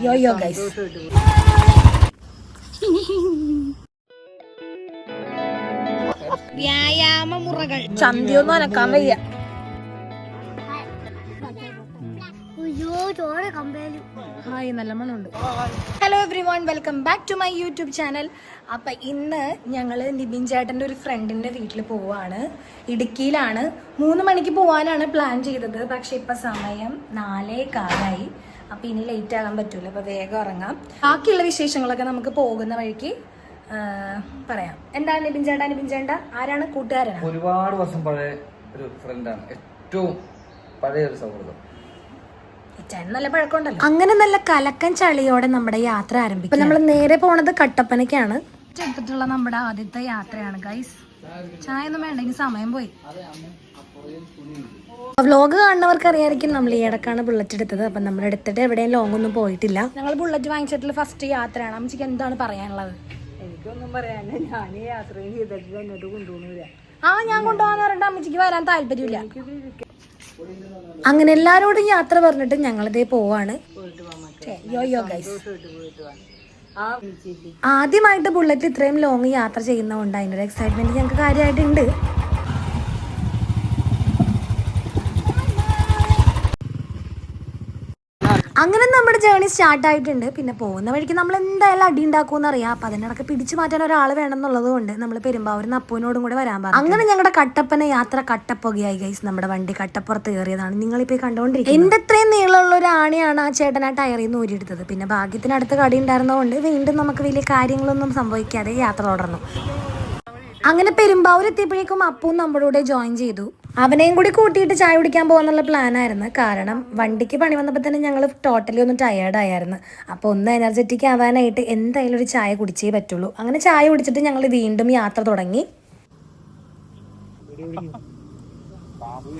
യോ yo guys വ്യായാമ മുറകൾ ചന്തിയൊന്നും അനക്കാൻ വയ്യ. ഹായ് നല്ല മണമുണ്ട്. Hello everyone welcome back to my YouTube channel അപ്പൊ ഇന്ന് ഞങ്ങൾ നിബിൻ ചേട്ടന്റെ ഒരു ഫ്രണ്ടിന്റെ വീട്ടിൽ പോവാണ്. ഇടുക്കിയിലാണ്. മൂന്ന് മണിക്ക് പോവാനാണ് പ്ലാൻ ചെയ്തത്. പക്ഷേ ഇപ്പൊ സമയം നാലേ കാലായി അപ്പൊ ഇനി ലേറ്റ് ആകാൻ പറ്റൂല. അപ്പൊ വേഗം ഇറങ്ങാം ബാക്കിയുള്ള വിശേഷങ്ങളൊക്കെ നമുക്ക് പോകുന്ന വഴിക്ക് പറയാം. എന്താണ് നിബിൻ ചേട്ടാ? നിബിൻ ചേട്ടാ ആരാണ് കൂട്ടുകാരനാണ് ഒരുപാട് വർഷം പഴയ ഒരു ഫ്രണ്ടാണ് ഏറ്റവും പഴയ ഒരു സൗഹൃദം. അങ്ങനെ നല്ല കലക്കൻ ചളിയോടെ നമ്മുടെ യാത്ര ആരംഭിക്കും നമ്മൾ നേരെ പോണത് കട്ടപ്പനയ്ക്കാണ്. എടുത്തിട്ടുള്ള നമ്മുടെ ആദ്യത്തെ യാത്രയാണ് ഗൈസ് ചായ ഒന്നും വേണ്ട ഇനി സമയം പോയി. വ്ലോഗ് കാണുന്നവർക്ക് അറിയാമായിരിക്കും നമ്മൾ ഈ ഇടക്കാണ് ബുള്ളറ്റ് എടുത്തത്. അപ്പം നമ്മൾ എടുത്തിട്ട് എവിടെയും ലോങ് ഒന്നും പോയിട്ടില്ല. ഞങ്ങൾ ബുള്ളറ്റ് വാങ്ങിച്ചിട്ട് ഫസ്റ്റ് യാത്രയാണ്. അമ്മച്ചിക്ക് എന്താണ് പറയാനുള്ളത്? എനിക്കൊന്നും പറയാനില്ല. ഞാൻ യാത്രയും ചെയ്തിട്ട് എന്നോട്ട് കൊണ്ടുപോകുന്നില്ല. ആ ഞാൻ കൊണ്ടുപോകാന്ന് പറഞ്ഞിട്ട് അമ്മച്ചിക്ക് വരാൻ താല്പര്യമില്ല. അങ്ങനെ എല്ലാരോടും യാത്ര പറഞ്ഞിട്ട് ഞങ്ങളിതേ പോവാണ്. യോ യോ ഗൈസ് ആ ആദ്യമായിട്ട് ബുള്ളറ്റ് ഇത്രയും ലോങ് യാത്ര ചെയ്യുന്നതുകൊണ്ട് അതിന്റെ ഒരു എക്സൈറ്റ്മെന്റ് ഞങ്ങൾക്ക് കാര്യമായിട്ടുണ്ട്. അങ്ങനെ നമ്മുടെ ജേണി സ്റ്റാർട്ട് ആയിട്ടുണ്ട്. പിന്നെ പോകുന്ന വഴിക്ക് നമ്മൾ എന്തായാലും അടി ഉണ്ടാക്കുമെന്ന് അറിയാം. അപ്പൊ അതിനിടക്ക് പിടിച്ചു മാറ്റാൻ ഒരാൾ വേണം എന്നുള്ളത് കൊണ്ട് നമ്മൾ പെരുമ്പാവൂരിന് അപ്പൂനോടും കൂടെ വരാൻ പറഞ്ഞു. അങ്ങനെ ഞങ്ങളുടെ കട്ടപ്പന യാത്ര കട്ടപ്പുകയായി ഗൈസ് നമ്മുടെ വണ്ടി കട്ടപ്പുറത്ത് കയറിയതാണ്. നിങ്ങൾ ഈ കണ്ടുകൊണ്ടിരിക്കുന്നത് എന്റെ അത്രയും നീളമുള്ള ഒരു ആണിയാണ് ആ ചേട്ടൻ ആ ടയറിൽ നിന്ന് ഊരിയെടുത്തത്. പിന്നെ ഭാഗ്യത്തിന് അടുത്ത കടി ഉണ്ടായിരുന്നതുകൊണ്ട് വീണ്ടും നമുക്ക് വലിയ കാര്യങ്ങളൊന്നും സംഭവിക്കാതെ യാത്ര തുടർന്നു. അങ്ങനെ പെരുമ്പാവൂർ എത്തിയപ്പോഴേക്കും അപ്പും നമ്മുടെ കൂടെ ജോയിൻ ചെയ്തു. അവനെയും കൂടി കൂട്ടിയിട്ട് ചായ കുടിക്കാൻ പോകാന്നുള്ള പ്ലാൻ ആയിരുന്നു കാരണം വണ്ടിക്ക് പണി വന്നപ്പോൾ തന്നെ ഞങ്ങൾ ടോട്ടലി ഒന്ന് ടയേർഡ് ആയായിരുന്നു അപ്പോൾ ഒന്ന് എനർജറ്റിക് ആവാനായിട്ട് എന്തായാലും ഒരു ചായ കുടിച്ചേ പറ്റുള്ളൂ. അങ്ങനെ ചായ കുടിച്ചിട്ട് ഞങ്ങൾ വീണ്ടും യാത്ര തുടങ്ങി.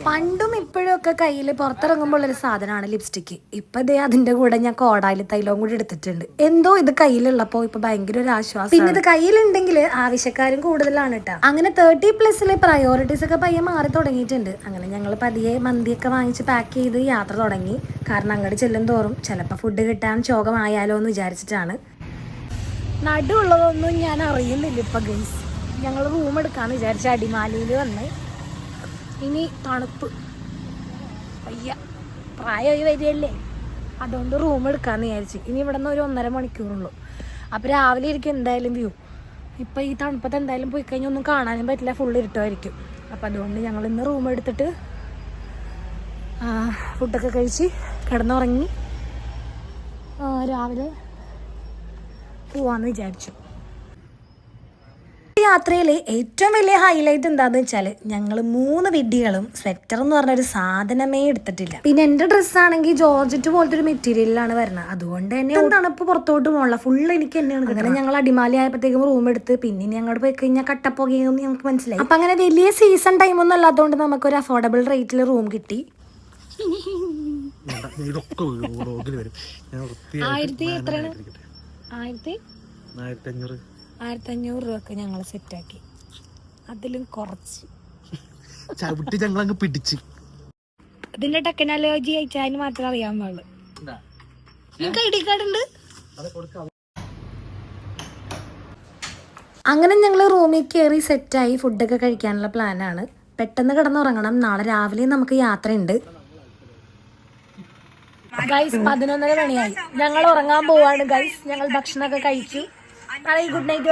പണ്ടും ഇപ്പോഴും ഒക്കെ കയ്യിൽ പുറത്തിറങ്ങുമ്പോൾ ഒരു സാധനമാണ് ലിപ്സ്റ്റിക്ക് ഇപ്പൊ ഇതേ അതിന്റെ കൂടെ ഞാൻ കോടായിൽ തൈലവും കൂടി എടുത്തിട്ടുണ്ട്. എന്തോ ഇത് കയ്യിലുള്ളപ്പോ ഇപ്പൊ ഭയങ്കര ഒരു ആശ്വാസം. പിന്നെ ഇത് കയ്യിലുണ്ടെങ്കിൽ ആവശ്യക്കാരും കൂടുതലാണ് കേട്ടോ അങ്ങനെ തേർട്ടി പ്ലസിലെ പ്രയോറിറ്റീസ് ഒക്കെ പയ്യെ മാറി തുടങ്ങിയിട്ടുണ്ട്. അങ്ങനെ ഞങ്ങൾ പതിയെ മന്തിയൊക്കെ വാങ്ങിച്ച് പാക്ക് ചെയ്ത് യാത്ര തുടങ്ങി. കാരണം അങ്ങോട്ട് ചെല്ലും തോറും ചിലപ്പോൾ ഫുഡ് കിട്ടാൻ ശോകമായാലോ എന്ന് വിചാരിച്ചിട്ടാണ്. നടുവുള്ളതൊന്നും ഞാൻ അറിയുന്നില്ല ഇപ്പൊ ഗൈസ് ഞങ്ങൾ റൂം എടുക്കാന്ന് വിചാരിച്ച അടിമാലിയിൽ വന്ന് ഇനി തണുപ്പ്. അയ്യ പ്രായമായി വരികയല്ലേ? അതുകൊണ്ട് റൂം എടുക്കാമെന്ന് വിചാരിച്ചു. ഇനി ഇവിടെ നിന്ന് ഒരു ഒന്നര മണിക്കൂറുള്ളൂ. അപ്പോൾ രാവിലെ ഇരിക്കും എന്തായാലും വ്യൂ ഇപ്പം ഈ തണുപ്പത്ത് എന്തായാലും പോയി കഴിഞ്ഞാൽ ഒന്നും കാണാനും പറ്റില്ല ഫുൾ ഇരുട്ടമായിരിക്കും അപ്പം അതുകൊണ്ട് ഞങ്ങൾ ഇന്ന് റൂം എടുത്തിട്ട് ഫുഡൊക്കെ കഴിച്ച് കിടന്നുറങ്ങി രാവിലെ പോവാന്ന് വിചാരിച്ചു. ഈ യാത്രയിലെ ഏറ്റവും വലിയ ഹൈലൈറ്റ് എന്താന്ന് വെച്ചാൽ ഞങ്ങൾ മൂന്ന് വിഡികളും സ്വെറ്റർ എന്ന് പറഞ്ഞൊരു സാധനമേ എടുത്തിട്ടില്ല. പിന്നെ എന്റെ ഡ്രസ്സ് ആണെങ്കിൽ ജോർജറ്റ് പോലത്തെ ഒരു മെറ്റീരിയലാണ് വരുന്നത്. അതുകൊണ്ട് തന്നെ തണുപ്പ് പുറത്തോട്ട് പോകണില്ല ഫുൾ എനിക്ക് തന്നെയാണ് അങ്ങനെ ഞങ്ങൾ അടിമാലി ആയപ്പോഴത്തേക്കും റൂം എടുത്ത് പിന്നെ ഞങ്ങൾ അങ്ങോട്ട് പോയി കഴിഞ്ഞാൽ കട്ടപ്പോകയെന്ന് ഞങ്ങൾക്ക് മനസ്സിലായി. അപ്പൊ അങ്ങനെ വലിയ സീസൺ ടൈം ഒന്നും അല്ലാത്തതുകൊണ്ട് നമുക്ക് ഒരു അഫോർഡബിൾ റേറ്റിൽ റൂം കിട്ടി. ഇതൊക്കെ വരും. ഞാൻ ആയിരത്തി എത്രയാണ്? ആയിരത്തി? ആയിരത്തി അഞ്ഞൂറ്. ആയിരത്തി അഞ്ഞൂറ് രൂപക്ക് ഞങ്ങൾ സെറ്റാക്കി. അതിലും കുറച്ച്. ചവിട്ടി ഞങ്ങൾ അങ്ങ് പിടിച്ച്. ഇതിന്റെ ടെക്നോളജി അയച്ചാൽ മാത്രം മാത്രമേ അറിയാൻ പാടുള്ളൂ. നിങ്ങൾക്ക് ഐ ഡി കാർഡ് ഉണ്ട്? അങ്ങനെ ഞങ്ങൾ റൂമിൽ കയറി സെറ്റായി ഫുഡൊക്കെ കഴിക്കാനുള്ള പ്ലാനാണ്. പെട്ടെന്ന് കിടന്നുറങ്ങണം. നാളെ രാവിലെ നമുക്ക് യാത്രയുണ്ട്. ഗൈസ് പതിനൊന്നര മണിയായി. ഞങ്ങൾ ഉറങ്ങാൻ പോവാണ്. ഗൈസ് ഞങ്ങൾ ഭക്ഷണമൊക്കെ കഴിച്ചു good night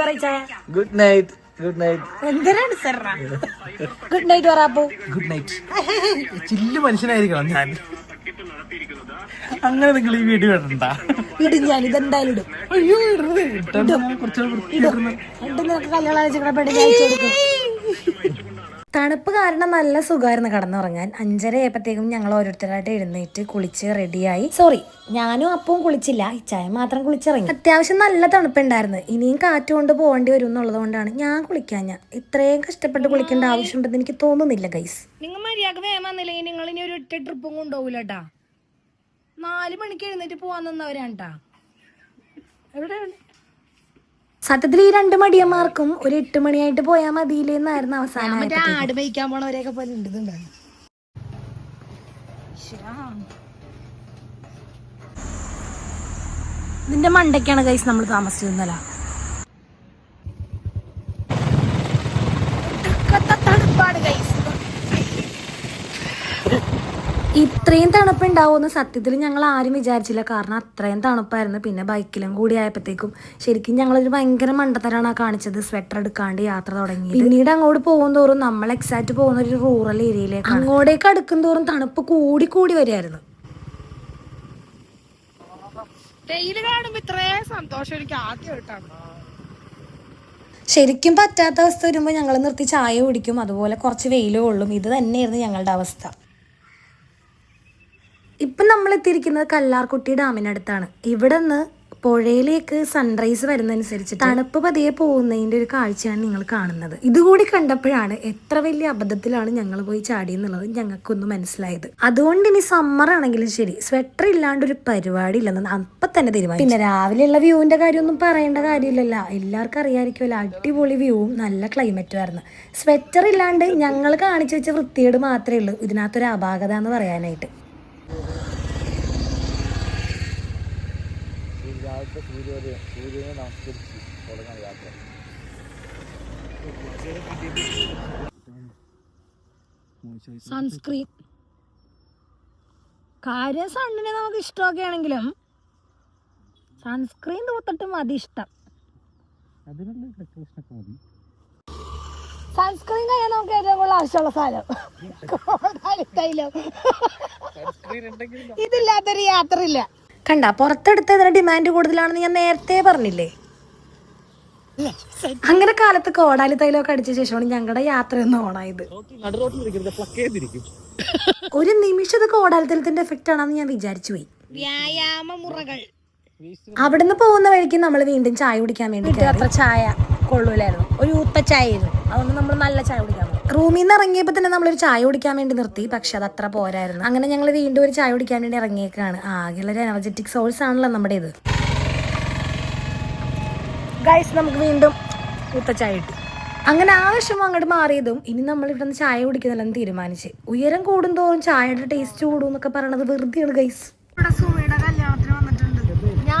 good night good night. എന്തിനാണ് good night good night. Chill മനുഷ്യനായിരിക്കണം ഞാൻ. അങ്ങനെ നിങ്ങൾ ഈ വീഡിയോ ഇടണ്ട. ഇടും ഞാൻ ഇതെന്തായാലും ഇടും. അയ്യോ ഇടരുത് കുറച്ചുകൂടെ എന്നിട്ട് നിനക്ക് കല്യാണം അയച്ചു കൊടുക്കും. തണുപ്പ് കാരണം നല്ല സുഖമായിരുന്നു കിടന്നുറങ്ങാൻ. അഞ്ചര ആയപ്പോഴത്തേക്കും ഞങ്ങൾ ഓരോരുത്തരായിട്ട് എഴുന്നേറ്റ് കുളിച്ച് റെഡിയായി സോറി ഞാനും അപ്പവും കുളിച്ചില്ല. ഇച്ചായ മാത്രം കുളിച്ചിറങ്ങി. അത്യാവശ്യം നല്ല തണുപ്പുണ്ടായിരുന്നു. ഇനിയും കാറ്റ് കൊണ്ട് പോകേണ്ടി വരും എന്നുള്ളത് കൊണ്ടാണ് ഞാൻ കുളിക്കാൻ. ഞാൻ ഇത്രയും കഷ്ടപ്പെട്ട് കുളിക്കേണ്ട ആവശ്യമുണ്ടെന്ന് എനിക്ക് തോന്നുന്നില്ല ഗൈസ് നിങ്ങൾ മര്യാദ വേഗം നിങ്ങൾ ഇനി ഒരു ഒറ്റ ട്രിപ്പും കൊണ്ടുപോകില്ലട്ടാ നാല് മണിക്ക് എഴുന്നേറ്റ് പോവാൻ നിന്നവരാണ്ടാ എവിടെയാണ്? സത്യത്തിൽ ഈ രണ്ട് മടിയന്മാർക്കും ഒരു എട്ട് മണിയായിട്ട് പോയാൽ മതിയില്ലെന്നായിരുന്നു അവസാനം ആട് മേയ്ക്കാൻ പോണവരെയൊക്കെ പോലെ ഉണ്ട്. ഇതിന്റെ മണ്ടയ്ക്കാണ് ഗൈസ് നമ്മൾ താമസിച്ചിരുന്നല്ല ഇത്രയും തണുപ്പുണ്ടാവുമെന്ന് സത്യത്തിൽ ഞങ്ങൾ ആരും വിചാരിച്ചില്ല. കാരണം അത്രയും തണുപ്പായിരുന്നു. പിന്നെ ബൈക്കിലും കൂടി ആയപ്പോഴത്തേക്കും ശരിക്കും ഞങ്ങളൊരു ഭയങ്കര മണ്ടത്തരാണ് ആ കാണിച്ചത്. സ്വെറ്റർ എടുക്കാണ്ട് യാത്ര തുടങ്ങി പിന്നീട് അങ്ങോട്ട് പോകും തോറും നമ്മൾ എക്സാക്റ്റ് പോകുന്ന ഒരു റൂറൽ ഏരിയയിലേക്ക് അങ്ങോട്ടേക്ക് അടുക്കും തോറും തണുപ്പ് കൂടി കൂടി വരികയായിരുന്നു. വെയിൽ കാണുമ്പോ ഇത്രയും സന്തോഷം എനിക്ക് ആദ്യമായിട്ടാണ്. ശരിക്കും പറ്റാത്ത അവസ്ഥ വരുമ്പോൾ ഞങ്ങൾ നിർത്തി ചായ കുടിക്കും. അതുപോലെ കുറച്ച് വെയിലും കൊള്ളും ഇത് തന്നെയായിരുന്നു ഞങ്ങളുടെ അവസ്ഥ. ഇപ്പം നമ്മൾ എത്തിയിരിക്കുന്നത് കല്ലാർകുട്ടി ഡാമിനടുത്താണ് ഇവിടെ നിന്ന് പുഴയിലേക്ക് സൺറൈസ് വരുന്നതനുസരിച്ച് തണുപ്പ് പതിയെ പോകുന്നതിന്റെ ഒരു കാഴ്ചയാണ് നിങ്ങൾ കാണുന്നത്. ഇതുകൂടി കണ്ടപ്പോഴാണ് എത്ര വലിയ അബദ്ധത്തിലാണ് ഞങ്ങൾ പോയി ചാടിയെന്നുള്ളത് ഞങ്ങൾക്കൊന്ന് മനസ്സിലായത്. അതുകൊണ്ട് ഇനി സമ്മർ ആണെങ്കിലും ശരി സ്വെറ്റർ ഇല്ലാണ്ട് ഒരു പരിപാടി ഇല്ലെന്ന് അപ്പം തന്നെ തീരുമാനിച്ചു. പിന്നെ രാവിലെയുള്ള വ്യൂവിന്റെ കാര്യമൊന്നും പറയേണ്ട കാര്യമില്ലല്ലോ. എല്ലാവർക്കും അറിയാമായിരിക്കുമല്ലോ അടിപൊളി വ്യൂവും നല്ല ക്ലൈമറ്റും ആയിരുന്നു. സ്വെറ്റർ ഇല്ലാണ്ട് ഞങ്ങൾ കാണിച്ചു വെച്ച വൃത്തിയേട് മാത്രമേ ഉള്ളൂ. ഇതിനകത്തൊരു അപാകത എന്ന് പറയാനായിട്ട്. സൂര്യോദയം സൂര്യനെ നമസ്കരിച്ച് തുടങ്ങാൻ യാത്ര. സൺസ്ക്രീൻ. കാര്യം സണ്ണിനെ നമുക്ക് ഇഷ്ടമൊക്കെ ആണെങ്കിലും സൺസ്ക്രീൻ തൂത്തിട്ട് മതി ഇഷ്ടം. സൺസ്ക്രീൻ കഴിയാൻ നമുക്ക് ഏറ്റവും കൂടുതൽ ആവശ്യമുള്ള സാധനം. കോടാലി തൈലം. ഇതില്ലാത്തൊരു യാത്ര ഇല്ല പുറത്തെടുത്ത ഇതിന് ഡിമാൻഡ് കൂടുതലാണെന്ന് ഞാൻ നേരത്തെ പറഞ്ഞില്ലേ? അങ്ങനെ കാലത്ത് കോടാലി തൈലമൊക്കെ അടിച്ച ശേഷമാണ് ഞങ്ങളുടെ യാത്ര ഒന്ന് ഓണായത് ഒരു നിമിഷത്തെ കോടാലിത്തലത്തിന്റെ എഫക്റ്റ് ആണെന്ന് ഞാൻ വിചാരിച്ചു പോയി. വ്യായാമ മുറകൾ. അവിടുന്ന് പോകുന്ന വഴിക്ക് നമ്മൾ വീണ്ടും ചായ കുടിക്കാൻ വേണ്ടി അത്ര ചായ കൊള്ളൂലായിരുന്നു. ഒരു ചായ അതുകൊണ്ട് നമ്മൾ നല്ല ചായ കുടിക്കാൻ റൂമിൽ നിന്ന് ഇറങ്ങിയപ്പോൾ തന്നെ നമ്മളൊരു ചായ കുടിക്കാൻ വേണ്ടി നിർത്തി. പക്ഷെ അത് അത്ര പോരായിരുന്നു. അങ്ങനെ ഞങ്ങൾ വീണ്ടും ഒരു ചായ കുടിക്കാൻ വേണ്ടി ഇറങ്ങിയേക്കാണ്. ആകെയുള്ള ഒരു എനർജറ്റിക് സോഴ്സ് ആണല്ലോ നമ്മുടെ ഇത് ഗൈസ് നമുക്ക് വീണ്ടും ഊത്ത ചായ കിട്ടി. അങ്ങനെ ആ വിഷമം അങ്ങോട്ട് മാറിയതും ഇനി നമ്മൾ ഇവിടെ നിന്ന് ചായ കുടിക്കുന്നില്ലെന്ന് തീരുമാനിച്ച്. ഉയരം കൂടുന്തോറും ചായയുടെ ടേസ്റ്റ് കൂടും എന്നൊക്കെ പറയണത് വെറുതെയാണ് ഗൈസ് ഇവിടെ സുമയുടെ കല്യാണത്തിന് വന്നിട്ടുണ്ട് ഞാനിപ്പം ചേട്ടനോട് പറഞ്ഞില്ലേ ഇത് തന്നെയാണ് സ്ഥലം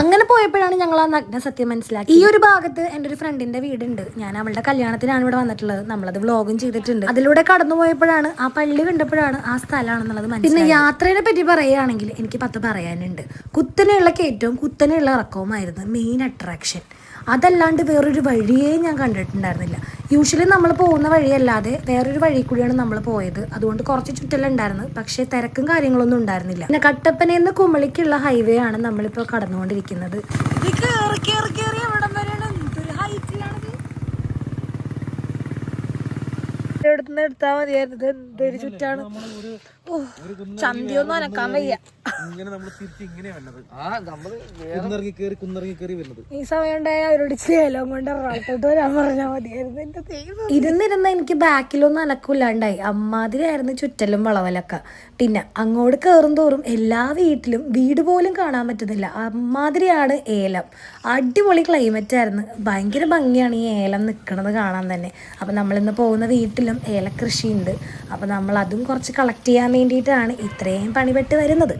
അങ്ങനെ പോയപ്പോഴാണ് ഞങ്ങൾ ആ നഗ്ന സത്യം മനസ്സിലാക്കി ഈ ഒരു ഭാഗത്ത് എന്റെ ഒരു ഫ്രണ്ടിന്റെ വീടുണ്ട്. ഞാൻ അവളുടെ കല്യാണത്തിനാണ് ഇവിടെ വന്നിട്ടുള്ളത്. നമ്മളത് വ്ളോഗും ചെയ്തിട്ടുണ്ട്. അതിലൂടെ കടന്നു പോയപ്പോഴാണ് ആ പള്ളി കണ്ടപ്പോഴാണ് ആ സ്ഥലമാണെന്നുള്ളത് പിന്നെ യാത്രയെ പറ്റി പറയുകയാണെങ്കിൽ എനിക്ക് പത്ത് പറയാനുണ്ട്. കുത്തനെയുള്ള കയറ്റവും കുത്തനെയുള്ള ഇറക്കവുമായിരുന്നു മെയിൻ അട്രാക്ഷൻ അതല്ലാണ്ട് വേറൊരു വഴിയേ ഞാൻ കണ്ടിട്ടുണ്ടായിരുന്നില്ല. യൂഷ്വലി നമ്മൾ പോകുന്ന വഴിയല്ലാതെ വേറൊരു വഴി കൂടിയാണ് നമ്മൾ പോയത്. അതുകൊണ്ട് കുറച്ച് ചുറ്റലുണ്ടായിരുന്നു. പക്ഷേ തിരക്കും കാര്യങ്ങളൊന്നും ഉണ്ടായിരുന്നില്ല. പിന്നെ കട്ടപ്പനയിൽ നിന്ന് കുമളിക്കുള്ള ഹൈവേ ആണ് നമ്മളിപ്പോൾ കടന്നുകൊണ്ടിരിക്കുന്നത്. എടുത്താ മതിയായിരുന്നു. എന്തൊരു ചുറ്റാണ്. ചന്തിയൊന്നും അനക്കാൻ വയ്യ. ഇങ്ങനെ നമ്മൾ തിരിച്ച് ഇങ്ങനെ വന്നത് കുന്നിറങ്ങി കയറി കുന്നിറങ്ങി കയറി വരുന്നത്. ഈ സമയം ഉണ്ടായ അവരോട് ചേലം കൊണ്ട് എറണാകുളത്തോട്ട് വരാൻ പറഞ്ഞാൽ മതിയായിരുന്നു. എന്റെ ദൈവം ഇരുന്നിരുന്ന എനിക്ക് ബാക്കിലൊന്നും അനക്കില്ലാണ്ടായി. അമ്മാതിരിയായിരുന്നു ചുറ്റലും വളവലൊക്കെ. പിന്നെ അങ്ങോട്ട് കയറും തോറും എല്ലാ വീട്ടിലും വീട് പോലും കാണാൻ പറ്റുന്നില്ല. അമ്മാതിരിയാണ് ഏലം. അടിപൊളി ക്ലൈമറ്റ് ആയിരുന്നു. ഭയങ്കര ഭംഗിയാണ് ഈ ഏലം നിൽക്കുന്നത് കാണാൻ തന്നെ. അപ്പം നമ്മളിന്ന് പോകുന്ന വീട്ടിലും ഏലക്കൃഷിയുണ്ട്. അപ്പം നമ്മൾ അതും കുറച്ച് കളക്ട് ചെയ്യാൻ വേണ്ടിയിട്ടാണ് ഇത്രയും പണിപെട്ട് വരുന്നത്.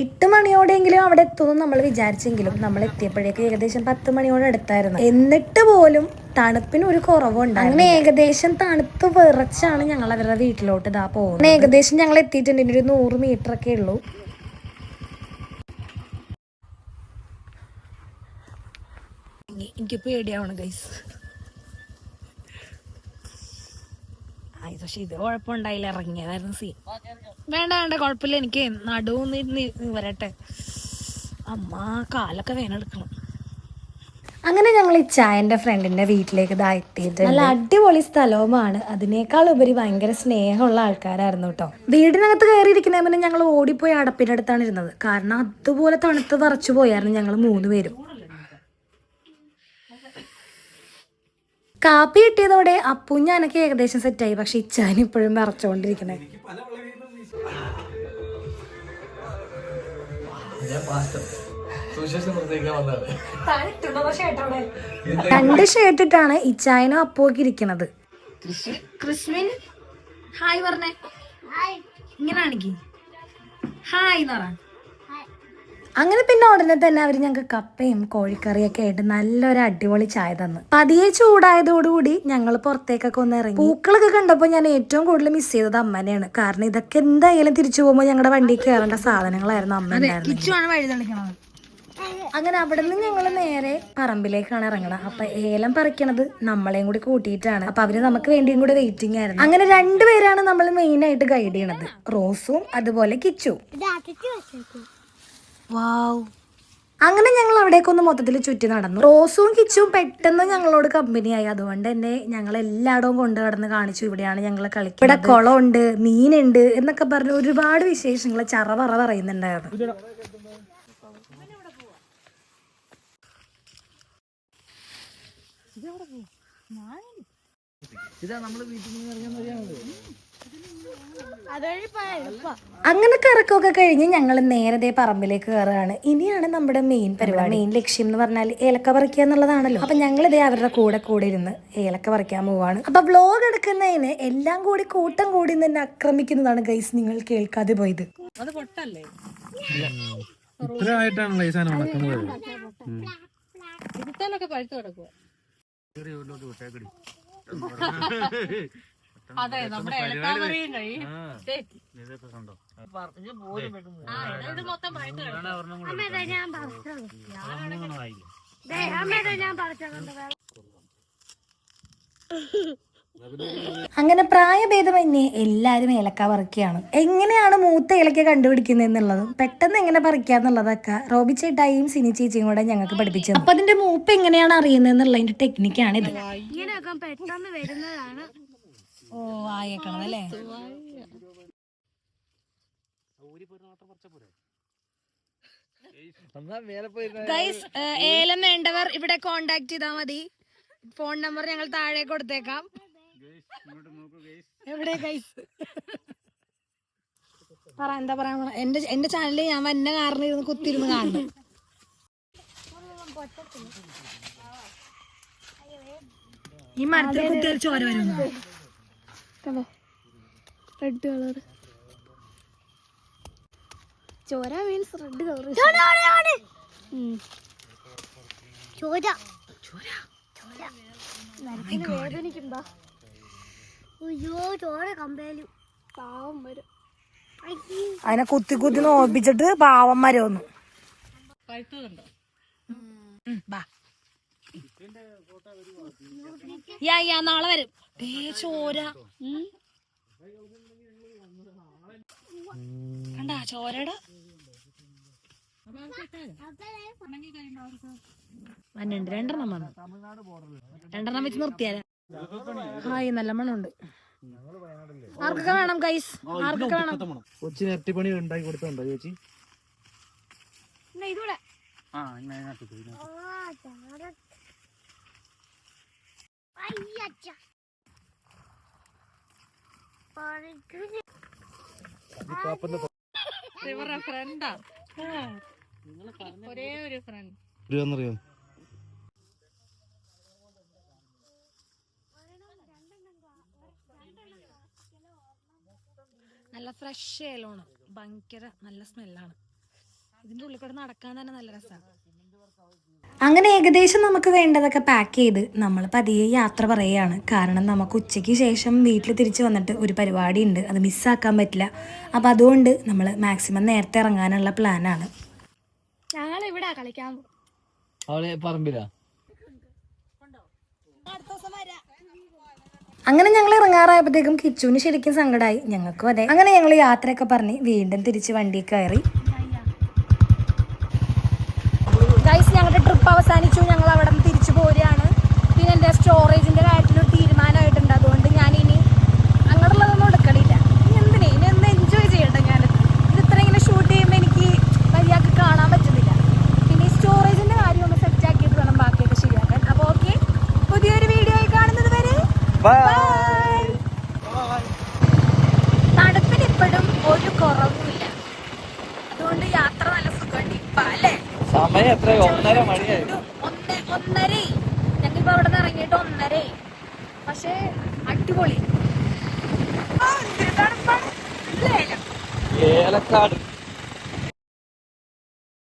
എട്ട് മണിയോടെങ്കിലും അവിടെ എത്തുമെന്ന് നമ്മൾ വിചാരിച്ചെങ്കിലും നമ്മൾ എത്തിയപ്പോഴേക്കും ഏകദേശം പത്ത് മണിയോടെ അടുത്തായിരുന്നു. എന്നിട്ട് പോലും തണുപ്പിന് ഒരു കുറവുണ്ട് അങ്ങനെ ഏകദേശം തണുത്ത് വിറച്ചാണ് ഞങ്ങൾ അവരുടെ വീട്ടിലോട്ട് ഇതാ പോകുന്നത്. ഏകദേശം ഞങ്ങൾ എത്തിയിട്ടുണ്ട്. ഇനി ഒരു നൂറ് മീറ്റർ ഒക്കെ ഉള്ളൂ. എനിക്ക് പേടിയാവണം ഗൈസ് പക്ഷെ ഇത് കുഴപ്പമുണ്ടായില്ല ഇറങ്ങിയതായിരുന്നു സീൻ വേണ്ട വേണ്ട കുഴപ്പമില്ല. എനിക്ക് നടുവൊന്ന് വരട്ടെ. അമ്മ കാലൊക്കെ വേനെടുക്കണം. അങ്ങനെ ഞങ്ങൾ ഈ ചായന്റെ ഫ്രണ്ടിന്റെ വീട്ടിലേക്ക് ഇതാ എത്തിയിട്ട് നല്ല അടിപൊളി സ്ഥലവുമാണ്. അതിനേക്കാൾ ഉപരി ഭയങ്കര സ്നേഹമുള്ള ആൾക്കാരായിരുന്നു കേട്ടോ. വീടിനകത്ത് കയറിയിരിക്കുന്നതിന് ഞങ്ങൾ ഓടിപ്പോയി അടപ്പിന്റെ അടുത്താണ് ഇരുന്നത്. കാരണം അതുപോലെ തണുത്ത് വറച്ചു പോയായിരുന്നു ഞങ്ങൾ മൂന്ന് പേരും. കാപ്പി കിട്ടിയതോടെ അപ്പു ഞാനൊക്കെ ഏകദേശം സെറ്റായി പക്ഷെ ഇച്ചാൻ ഇപ്പോഴും വിറച്ചുകൊണ്ടിരിക്കണേ രണ്ട് പാസ്റ്റർ ഇട്ടാണ് ഇച്ചായനും അപ്പുവൊക്കെ ഇരിക്കണത്. ക്രിസ്മിൻ ഹായ് പറഞ്ഞേ. ഇങ്ങനെ കാണിക്ക് ഹായ് എന്ന് പറ. അങ്ങനെ പിന്നെ ഉടനെ തന്നെ അവർ ഞങ്ങൾക്ക് കപ്പയും കോഴിക്കറിയൊക്കെ ആയിട്ട് നല്ലൊരു അടിപൊളി ചായ തന്നു. പതിയെ ചൂടായതോടുകൂടി ഞങ്ങൾ പുറത്തേക്കൊക്കെ ഒന്ന് ഇറങ്ങി. പൂക്കളൊക്കെ കണ്ടപ്പോൾ ഞാൻ ഏറ്റവും കൂടുതൽ മിസ് ചെയ്തത് അമ്മനെയാണ്. കാരണം ഇതൊക്കെ എന്തായാലും തിരിച്ചു പോകുമ്പോൾ ഞങ്ങളുടെ വണ്ടി കയറേണ്ട സാധനങ്ങളായിരുന്നു അമ്മ ഉണ്ടായിരുന്നത് അങ്ങനെ അവിടെ നിന്ന് ഞങ്ങൾ നേരെ പറമ്പിലേക്കാണ് ഇറങ്ങണത് അപ്പൊ ഏലം പറിക്കണത് നമ്മളെയും കൂടി കൂട്ടിയിട്ടാണ്. അപ്പൊ അവർ നമുക്ക് വേണ്ടിയും കൂടി വെയിറ്റിംഗ് ആയിരുന്നു. അങ്ങനെ രണ്ടുപേരാണ് നമ്മൾ മെയിൻ ആയിട്ട് ഗൈഡ് ചെയ്യണത്. റോസും അതുപോലെ കിച്ചു. വാവ് അങ്ങനെ ഞങ്ങൾ അവിടേക്കൊന്ന് മൊത്തത്തിൽ ചുറ്റി നടന്നു. റോസും കിച്ചും പെട്ടെന്ന് ഞങ്ങളോട് കമ്പനിയായി അതുകൊണ്ട് തന്നെ ഞങ്ങൾ എല്ലായിടവും കൊണ്ടു കടന്ന് കാണിച്ചു. ഇവിടെയാണ് ഞങ്ങൾ കളിക്കുന്നത്. ഇവിടെ കുളമുണ്ട് മീനുണ്ട് എന്നൊക്കെ പറഞ്ഞ് ഒരുപാട് വിശേഷങ്ങൾ ചറ പറ പറയുന്നുണ്ടായിരുന്നു ഇതാ നമ്മൾ വീട്ടിൽ നിന്ന് ഇറങ്ങാൻ അങ്ങനെ കറക്കമൊക്കെ കഴിഞ്ഞ് ഞങ്ങൾ നേരത്തെ പറമ്പിലേക്ക് കയറുകയാണ്. ഇനിയാണ് നമ്മുടെ മെയിൻ പരിപാടി. മെയിൻ ലക്ഷ്യം എന്ന് പറഞ്ഞാൽ ഏലക്ക പറിക്കുക എന്നുള്ളതാണല്ലോ. അപ്പൊ ഞങ്ങൾ ഇതേ അവരുടെ കൂടെ കൂടെ ഇരുന്ന് ഏലക്ക പറിക്കാൻ പോവാണ്. അപ്പൊ ബ്ലോഗ് എടുക്കുന്നതിന് എല്ലാം കൂടി കൂട്ടം കൂടി നിന്ന് ആക്രമിക്കുന്നതാണ് ഗൈസ് നിങ്ങൾ കേൾക്കാതെ പോയത്. അത് പൊട്ടല്ലേ? ഇത്ര ഈ സാധനം കിടക്കുക അതെ നമ്മുടെ ഇലത്താമരയും കഴിയും. ഞാൻ പറിച്ചത്. അങ്ങനെ പ്രായഭേദമന്യേ എല്ലാവരും ഏലക്ക പറിക്കുകയാണ്. എങ്ങനെയാണ് മൂത്ത ഏലക്ക കണ്ടുപിടിക്കുന്നത് എന്നുള്ളതും പെട്ടെന്ന് എങ്ങനെ പറിക്കുക എന്നുള്ളതൊക്കെ റോബി ചേട്ടായും സിനി ചേച്ചിയും കൂടെ ഞങ്ങൾക്ക് പഠിപ്പിച്ചത് അപ്പൊ അതിന്റെ മൂപ്പ് എങ്ങനെയാണ് അറിയുന്നത് എന്നുള്ളതിന്റെ പെട്ടെന്ന് വരുന്നതാണ്. ഓ ആയേക്കണം അല്ലേ? ഏലം വേണ്ടവർ ഇവിടെ കോണ്ടാക്ട് ചെയ്താൽ മതി. ഫോൺ നമ്പർ ഞങ്ങൾ താഴെ കൊടുത്തേക്കാം. എവിടെ ഗൈസ് പറ എന്താ പറയാ എന്റെ എന്റെ ചാനലിൽ ഞാൻ വന്ന കാരണം ഇരുന്ന് കുത്തിരുന്ന് കാണുന്നു ഈ മരത്തിൽ കുത്തിയ ചോര വരുന്നു റെഡ് കളർ ചോര മീൻസ് റെഡ് കളർ ചോര. ചോര. വേദനിക്കുമ്പോ അയ്യോ ചോര കമ്പേലും പാവം വരും. അതിനെ കുത്തി കുത്തി നോപ്പിച്ചിട്ട് പാവം മരമൊന്നും ബാ. യാ യാ നാളെ വരും. ഏ ചോര. കണ്ടാ ചോരയുടെ? രണ്ടെണ്ണം വന്നു. രണ്ടെണ്ണം വെച്ച് നിർത്തിയാലേ. ഹായ് നല്ല മണമുണ്ട് ആർക്കൊക്കെ വേണം ഗൈസ് ആർക്കൊക്കെ വേണം? കൊച്ചിന് ഇരട്ടിപ്പണി ഉണ്ടാക്കി കൊടുത്തോണ്ടോ ചേച്ചി? പറിക്കുന്നു ഫ്രണ്ടാ ഒരേ ഒരു ഫ്രണ്ട് നല്ല ഫ്രഷ് ഏലോണം ഭയങ്കര നല്ല സ്മെല്ലാണ് ഇതിന്റെ ഉള്ളിൽ കൂടെ നടക്കാൻ തന്നെ നല്ല രസമാണ് അങ്ങനെ ഏകദേശം നമുക്ക് വേണ്ടതൊക്കെ പാക്ക് ചെയ്ത് നമ്മൾ പതിയെ യാത്ര പറയുകയാണ്. കാരണം നമുക്ക് ഉച്ചയ്ക്ക് ശേഷം വീട്ടിൽ തിരിച്ചു വന്നിട്ട് ഒരു പരിപാടി ഉണ്ട്. അത് മിസ്സാക്കാൻ പറ്റില്ല. അപ്പം അതുകൊണ്ട് നമ്മൾ മാക്സിമം നേരത്തെ ഇറങ്ങാനുള്ള പ്ലാനാണ് ഞങ്ങൾ ഇവിടെ കളിക്കാൻ പോകും അവളെ പറമ്പിലാ? അങ്ങനെ ഞങ്ങൾ ഇറങ്ങാറായപ്പോഴത്തേക്കും കിച്ചുവിന് ശരിക്കും സങ്കടമായി ഞങ്ങൾക്കും അതെ. അങ്ങനെ ഞങ്ങൾ യാത്രയൊക്കെ പറഞ്ഞ് വീണ്ടും തിരിച്ച് വണ്ടി കയറി. ഞങ്ങളുടെ ട്രിപ്പ് അവസാനിച്ചു. ഞങ്ങൾ അവിടെ നിന്ന് തിരിച്ചു പോരുകയാണ്. പിന്നെ എന്റെ സ്റ്റോറേജിന്റെ കാര്യത്തിൽ ഞങ്ങളിപ്പോ അവിടെ നിന്ന് ഇറങ്ങിയിട്ട് ഒന്നര. പക്ഷേ അടിപൊളി. ഏലക്കാട്.